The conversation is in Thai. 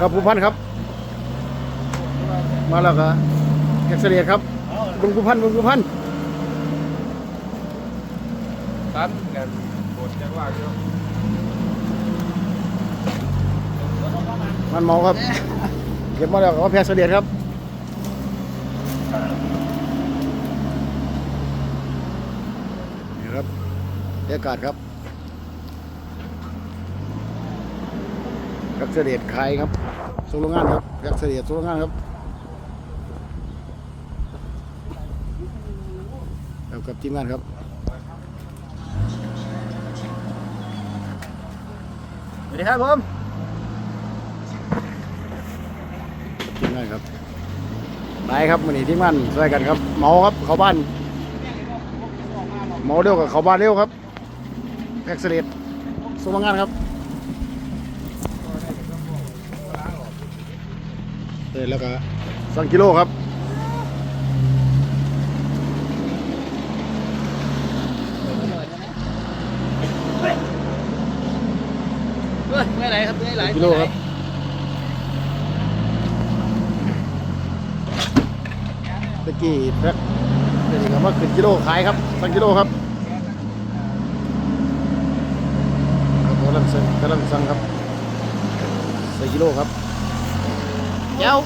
ครับผู้พันครับ มาแล้วก็แท็กเสียครับลุงผู้พันลุงผู้พันตันกันปวดจังหวะอยู่มันเมาครับ เก็บมาแล้วก็แพ็กเสียครับนี่ครับบรรยากาศครับ แพ็กเสียขายครับส่งโรงงานครับแพ็กเสียส่งโรงงานครับแล้วกับทีมงานครับสวัสดีครับผมทีมงานครับไปครับวันนี้ทีมงานช่วยกันครับเมาครับเข้าบ้านเมาเร็วกับเข้าบ้านเร็วครับแพ็กเสียส่งโรงงานครับ เออแล้วก็สองกิโลครับเฮ้ยไม่ไหนครับไม่ไหนกิโลครับตะกี้แพ็คเดี๋ยวนี้ก็มาขึ้นกิโลขายครับสองกิโลครับครับกำลังสั่งกำลังสั่งครับใส่กิโลครับ แก้ว